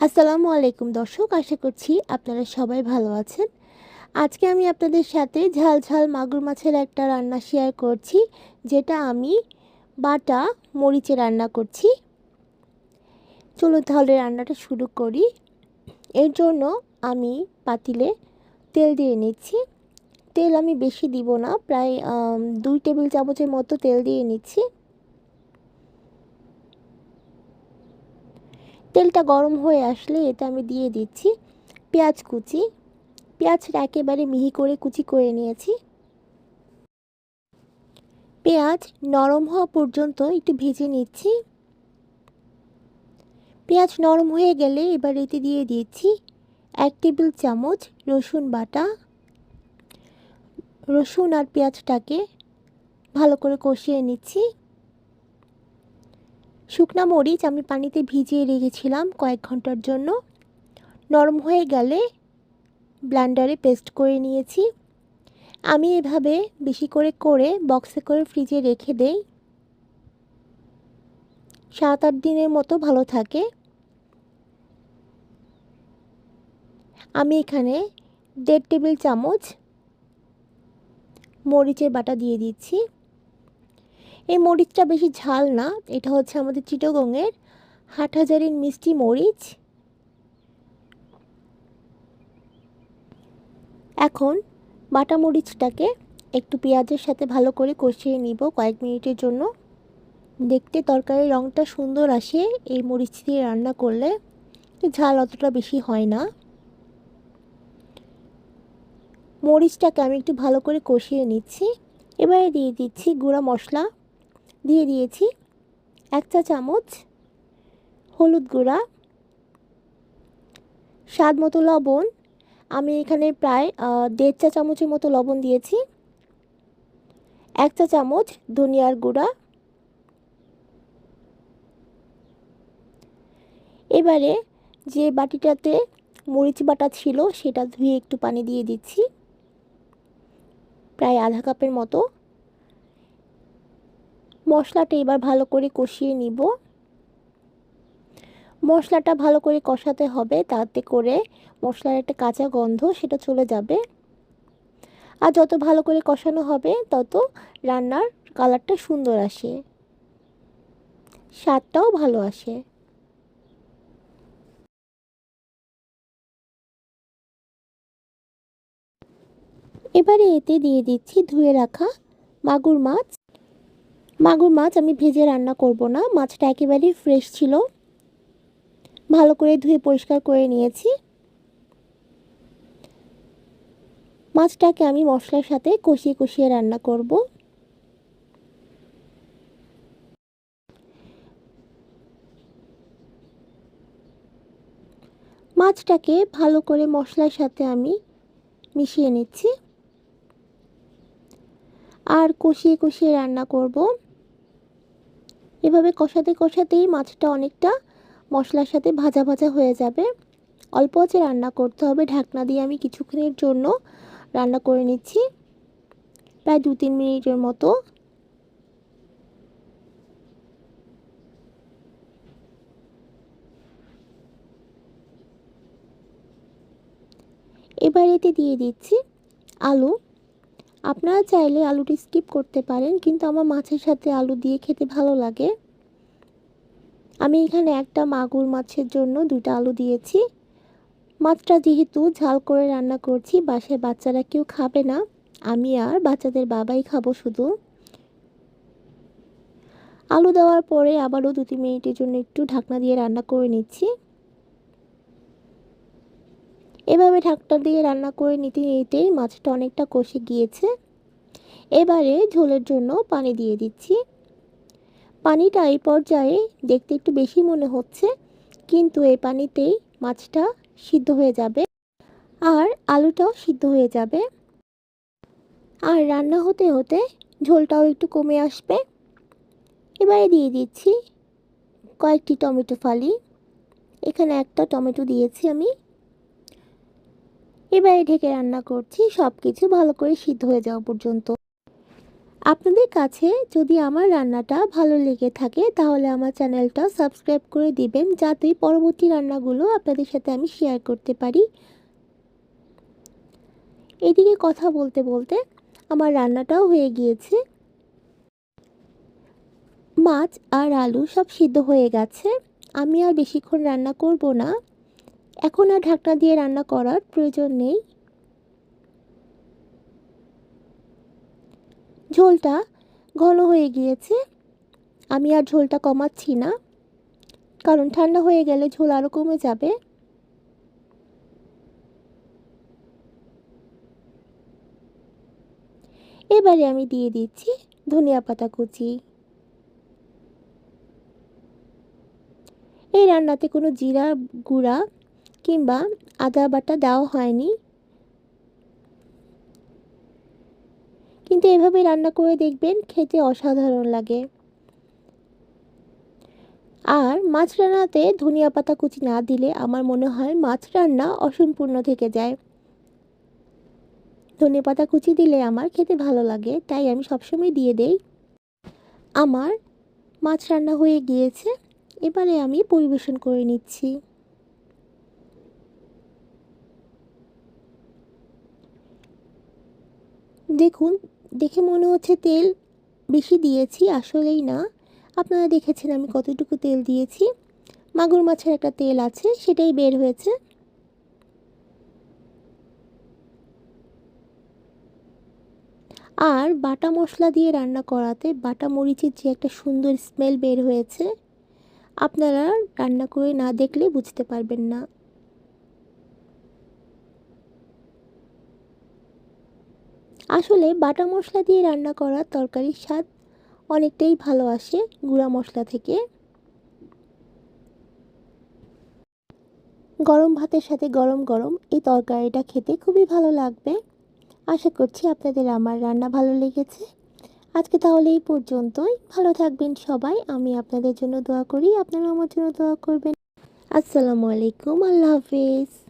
আসসালামু আলাইকুম দর্শক, আশা করছি আপনারা সবাই ভালো আছেন। আজকে আমি আপনাদের সাথে ঝাল ঝাল মাগুর মাছের একটা রান্না শেয়ার করছি, যেটা আমি বাটা মরিচে রান্না করছি। চলুন তাহলে রান্নাটা শুরু করি। এর জন্য আমি পাতিলে তেল দিয়ে নিচ্ছি। তেল আমি বেশি দিব না, প্রায় দুই টেবিল চামচের মতো তেল দিয়ে নিচ্ছি। তেলটা গরম হয়ে আসলে এতে আমি দিয়ে দিচ্ছি। পেঁয়াজ কুচি। পেঁয়াজটা একেবারে মিহি করে কুচি করে নিয়েছি। পেঁয়াজ নরম হওয়া পর্যন্ত একটু ভেজে নিচ্ছি। পেঁয়াজ নরম হয়ে গেলে এবার এতে দিয়ে দিচ্ছি এক টেবিল চামচ রসুন বাটা। রসুন আর পেঁয়াজটাকে ভালো করে কষিয়ে নিচ্ছি। শুকনা মরিচ আমি পানিতে ভিজিয়ে রেখেছিলাম কয়েক ঘণ্টার জন্য। নরম হয়ে গেলে ব্লান্ডারে পেস্ট করে নিয়েছি। আমি এভাবে বেশি করে করে বক্সে করে ফ্রিজে রেখে দেই। সাত আট দিনের মতো ভালো থাকে। আমি এখানে দেড় টেবিল চামচ মরিচের বাটা দিয়ে দিচ্ছি। এই মরিচটা বেশি ঝাল না, এটা হচ্ছে আমাদের চিটগঙের হাটহাজারির মিষ্টি মরিচ। এখন বাটা মরিচটাকে একটু পেঁয়াজের সাথে ভালো করে কষিয়ে নিব কয়েক মিনিটের জন্য। দেখতে তরকারির রঙটা সুন্দর আসে, এই মরিচ দিয়ে রান্না করলে ঝাল অতটা বেশি হয় না। মরিচটাকে আমি একটু ভালো করে কষিয়ে নিচ্ছি। এবারে দিয়ে দিচ্ছি গুঁড়া মশলা। দিয়ে দিয়েছি এক চা চামচ হলুদ গুঁড়া, স্বাদ মতো লবণ। আমি এখানে প্রায় দেড় চা চামচের মতো লবণ দিয়েছি। এক চা চামচ ধনিয়ার গুঁড়া। এবারে যে বাটিটাতে মরিচ বাটা ছিল সেটা ধুয়ে একটু পানি দিয়ে দিচ্ছি, প্রায় আধা কাপের মতো। মশলাটা এবার ভালো করে কষিয়ে নিব। মশলাটা ভালো করে কষাতে হবে, তাতে করে মশলার একটা কাঁচা গন্ধ সেটা চলে যাবে। আর যত ভালো করে কষানো হবে, তত রান্নার কালারটা সুন্দর আসে। স্বাদটাও ভালো আসে। এবারে এতে দিয়ে দিচ্ছি ধুয়ে রাখা মাগুর মাছ। মাগুর মাছ আমি ভেজে রান্না করব না, মাছটা একেবারেই ফ্রেশ ছিল। ভালো করে ধুয়ে পরিষ্কার করে নিয়েছি। মাছটাকে আমি মশলার সাথে কষিয়ে কষিয়ে রান্না করব। মাছটাকে ভালো করে মশলার সাথে আমি মিশিয়ে নিচ্ছি। আর কষিয়ে কষিয়ে রান্না করব। এভাবে কষাতে কষাতেই মাছটা অনেকটা মশলার সাথে ভাজা ভাজা হয়ে যাবে। অল্প আছে, রান্না করতে হবে। ঢাকনা দিয়ে আমি কিছুক্ষণের জন্য রান্না করে নিচ্ছি। প্রায় দু তিন মিনিটের মতো। এবার এতে দিয়ে দিচ্ছি আলু। আপনারা চাইলে আলুটি স্কিপ করতে পারেন, কিন্তু আমার মাছের সাথে আলু দিয়ে খেতে ভালো লাগে। আমি এখানে একটা মাগুর মাছের জন্য দুটা আলু দিয়েছি। মাছটা যেহেতু ঝাল করে রান্না করছি, বাসায় বাচ্চারা কেউ খাবে না। আমি আর বাচ্চাদের বাবাই খাব শুধু। আলু দেওয়ার পরে আবারও দু তিন মিনিটের জন্য একটু ঢাকনা দিয়ে রান্না করে নিচ্ছি। এভাবে ঢাকটা দিয়ে রান্না করে নিতে নিতেই মাছটা অনেকটা কষে গিয়েছে। এবারে ঝোলের জন্য পানি দিয়ে দিচ্ছি। পানিটা এই পর্যায়ে দেখতে একটু বেশি মনে হচ্ছে, কিন্তু এই পানিতেই মাছটা সিদ্ধ হয়ে যাবে আর আলুটাও সিদ্ধ হয়ে যাবে। আর রান্না হতে হতে ঝোলটাও একটু কমে আসবে। এবারে দিয়ে দিচ্ছি কয়েকটি টমেটো ফালি। এখানে একটা টমেটো দিয়েছি আমি। এবারে ঢেকে রান্না করছি সব কিছু ভালো করে সিদ্ধ হয়ে যাওয়া পর্যন্ত। আপনাদের কাছে যদি আমার রান্নাটা ভালো লেগে থাকে, তাহলে আমার চ্যানেলটা সাবস্ক্রাইব করে দিবেন, যাতে পরবর্তী রান্নাগুলো আপনাদের সাথে আমি শেয়ার করতে পারি। এদিকে কথা বলতে বলতে আমার রান্নাটাও হয়ে গিয়েছে। মাছ আর আলু সব সিদ্ধ হয়ে গেছে। আমি আর বেশিক্ষণ রান্না করব না। এখন আর ঢাকনা দিয়ে রান্না করার প্রয়োজন নেই। ঝোলটা ঘন হয়ে গিয়েছে। আমি আর ঝোলটা কমাচ্ছি না, কারণ ঠান্ডা হয়ে গেলে ঝোল আরও কমে যাবে। এবারে আমি দিয়ে দিচ্ছি ধনিয়া পাতা কুচি। এই রান্নাতে কোনো জিরা গুঁড়া কিংবা আদা বাটা দেওয়া হয়নি। কিন্তু এভাবে রান্না করে দেখবেন খেতে অসাধারণ লাগে। আর মাছ রান্নাতে ধনিয়া পাতা কুচি না দিলে আমার মনে হয় মাছ রান্না অসম্পূর্ণ থেকে যায়। ধনে পাতা কুচি দিলে আমার খেতে ভালো লাগে, তাই আমি সবসময় দিয়ে দেই। আমার মাছ রান্না হয়ে গিয়েছে, এবারে আমি পরিবেশন করে নিচ্ছি। দেখুন, দেখে মনে হচ্ছে তেল বেশি দিয়েছি, আসলেই না। আপনারা দেখেছেন আমি কতটুকু তেল দিয়েছি। মাগুর মাছের একটা তেল আছে, সেটাই বের হয়েছে। আর বাটা মশলা দিয়ে রান্না করাতে বাটা মরিচের যে একটা সুন্দর স্মেল বের হয়েছে, আপনারা রান্না করে না দেখলে বুঝতে পারবেন না। আসলে বাটা মশলা দিয়ে রান্না করা তরকারির স্বাদ অনেকটাই ভালো আসে গুঁড়া মশলা থেকে। গরম ভাতের সাথে গরম গরম এই তরকারিটা খেতে খুবই ভালো লাগবে। আশা করছি আপনাদের আমার রান্না ভালো লেগেছে। আজকে তাহলে এই পর্যন্তই। ভালো থাকবেন সবাই। আমি আপনাদের জন্য দোয়া করি। আপনারা আমার জন্য দোয়া করবেন। আসসালামু আলাইকুম। আল্লাহ হাফিজ।